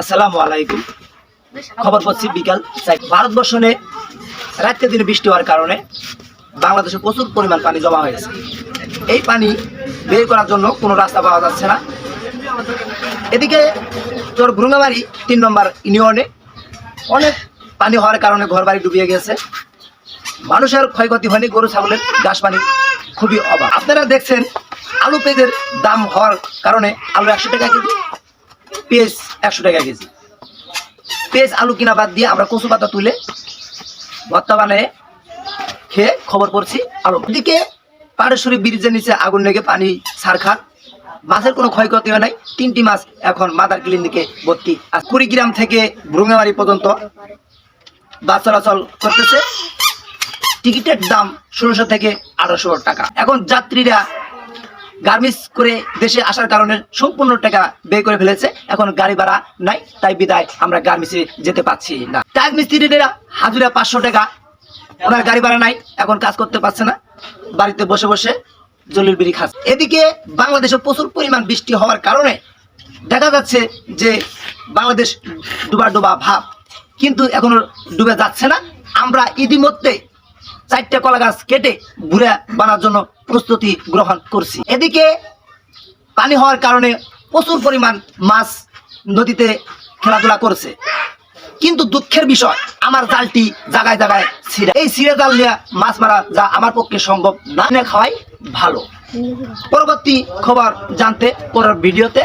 আসসালামু আলাইকুম। খবর পাচ্ছি বিকাল ভারতবর্ষ রাত্রে দিনে বৃষ্টি হওয়ার কারণে বাংলাদেশে প্রচুর পরিমাণ পানি জমা হয়েছে এই পানি বের করার জন্য কোনো রাস্তা পাওয়া যাচ্ছে না। এদিকে তোর ভ্রুঙ্গাবাড়ি তিন নম্বর ইউনিয়নে অনেক পানি হওয়ার কারণে ঘর বাড়ি ডুবিয়ে গেছে। মানুষের ক্ষয়ক্ষতি হয়নি, গরু, ছাগলের ঘাস পানি খুবই অভাব। আপনারা দেখছেন আলু পেঁয়াজের দাম হওয়ার কারণে আলু একশো টাকা কেজি পেঁয়াজ একশো টাকা কেজি। পেঁয়াজ, আলু কিনা বাদ দিয়ে আমরা কচু পাতা তুলে ভর্তা বানিয়ে খেয়ে খবর পড়ছি। আলু এদিকে পাড়েশ্বরী ব্রিজের নিচে আগুন লেগে পানি ছাড়খা মাছের কোনো ক্ষয়ক্ষতি হয় নাই। তিনটি মাছ এখন মাদার ক্লিনিকে ভর্তি। আর কুড়িগ্রাম থেকে ভ্রুঙ্গামারি পর্যন্ত বাস চলাচল করতেছে। টিকিটের দাম ষোলোশো থেকে আঠারোশো টাকা। এখন যাত্রীরা গার্মেন্টস করে দেশে আসার কারণে সম্পূর্ণ টাকা ব্যয় করে ফেলেছে। এখন গাড়ি ভাড়া নাই, তাই বিদায় আমরা গার্মেন্টসে যেতে পারছি না। টাক মিস্ত্রিরা হাজুরা পাঁচশো টাকা। ওনার গাড়ি ভাড়া নাই, এখন কাজ করতে পারছে না। বাড়িতে বসে বসে জলির বিড়ি খাচ্ছে। এদিকে বাংলাদেশে প্রচুর পরিমাণ বৃষ্টি হওয়ার কারণে দেখা যাচ্ছে যে বাংলাদেশ ডুবা ডুবা ভাব। কিন্তু এখনও ডুবে যাচ্ছে না। আমরা ইতিমধ্যে চারটে কলা গাছ কেটে ঘুরে বানার জন্য প্রস্তুতি গ্রহণ করছি। এদিকে পানি হওয়ার কারণে প্রচুর পরিমাণ মাছ নদীতে খেলাধুলা করছে। কিন্তু দুঃখের বিষয়, আমার জালটি জায়গায় জায়গায় ছিঁড়ে। এই ছিঁড়ে জাল নিয়ে মাছ মারা যা আমার পক্ষে সম্ভব না, খাওয়াই ভালো। পরবর্তী খবর জানতে পরের ভিডিওতে